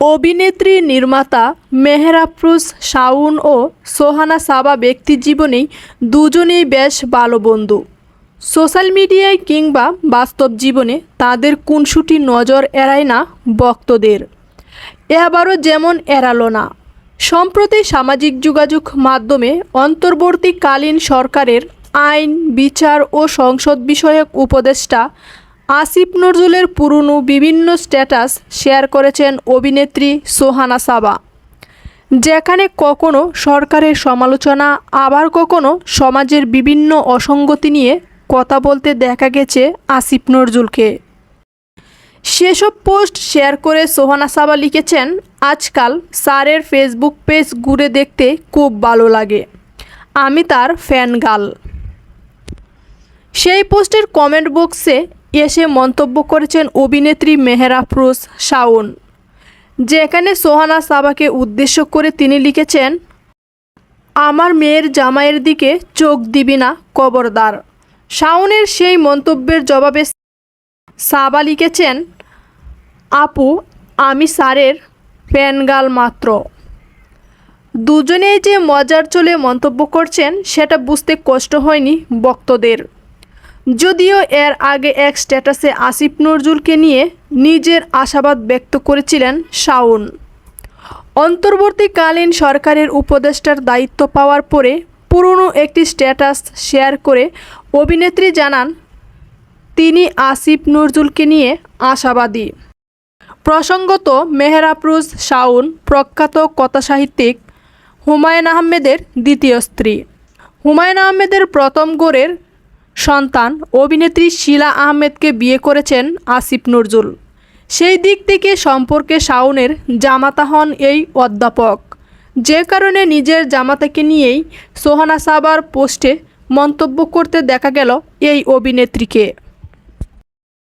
অভিনেত্রী নির্মাতা মেহের আফরোজ শাওন ও সোহানা সাবা ব্যক্তি জীবনেই দুজনেই বেশ ভালো বন্ধু সোশ্যাল মিডিয়ায় কিংবা বাস্তব জীবনে তাদের কুনসুটি নজর এড়ায় না ভক্তদের। এবারও যেমন এড়ালো না। সম্প্রতি সামাজিক যোগাযোগ মাধ্যমে অন্তর্বর্তীকালীন সরকারের আইন, বিচার ও সংসদ বিষয়ক উপদেষ্টা আসিফ নজরুলের পুরনো বিভিন্ন স্ট্যাটাস শেয়ার করেছেন অভিনেত্রী সোহানা সাবা। যেখানে কখনো সরকারের সমালোচনা, আবার কখনো সমাজের বিভিন্ন অসঙ্গতি নিয়ে কথা বলতে দেখা গেছে আসিফ নজরুলকে। সেসব পোস্ট শেয়ার করে সোহানা সাবা লিখেছেন, আজকাল স্যারের ফেসবুক পেজ ঘুরে দেখতে খুব ভালো লাগে। আমি তার ফ্যান গাল সেই পোস্টের কমেন্ট বক্সে এসে মন্তব্য করেছেন অভিনেত্রী মেহের আফরোজ শাওন। যেখানে সোহানা সাবাকে উদ্দেশ্য করে তিনি লিখেছেন, আমার মেয়ের জামাইয়ের দিকে চোখ দিবি না, কবরদার। শাওনের সেই মন্তব্যের জবাবে সাবা লিখেছেন, আপু, আমি স্যারের প্যানগাল মাত্র। দুজনেই যে মজার চলে মন্তব্য করছেন, সেটা বুঝতে কষ্ট হয়নি ভক্তদের যদিও এর আগে এক স্ট্যাটাসে আসিফ নজরুলকে নিয়ে নিজের আশাবাদ ব্যক্ত করেছিলেন শাওন। অন্তর্বর্তীকালীন সরকারের উপদেষ্টার দায়িত্ব পাওয়ার পরে পুরনো একটি স্ট্যাটাস শেয়ার করে অভিনেত্রী জানান, তিনি আসিফ নজরুলকে নিয়ে আশাবাদী। প্রসঙ্গত, মেহের আফরোজ শাওন প্রখ্যাত কথাসাহিত্যিক হুমায়ুন আহমেদের দ্বিতীয় স্ত্রী। হুমায়ুন আহমেদের প্রথম গোরের সন্তান অভিনেত্রী শিলা আহমেদকে বিয়ে করেছেন আসিফ নজরুল। সেই দিক থেকে সম্পর্কে শাওনের জামাতা হন এই অধ্যাপক। যে কারণে নিজের জামাতাকে নিয়েই সোহানা সাবার পোস্টে মন্তব্য করতে দেখা গেল এই অভিনেত্রীকে।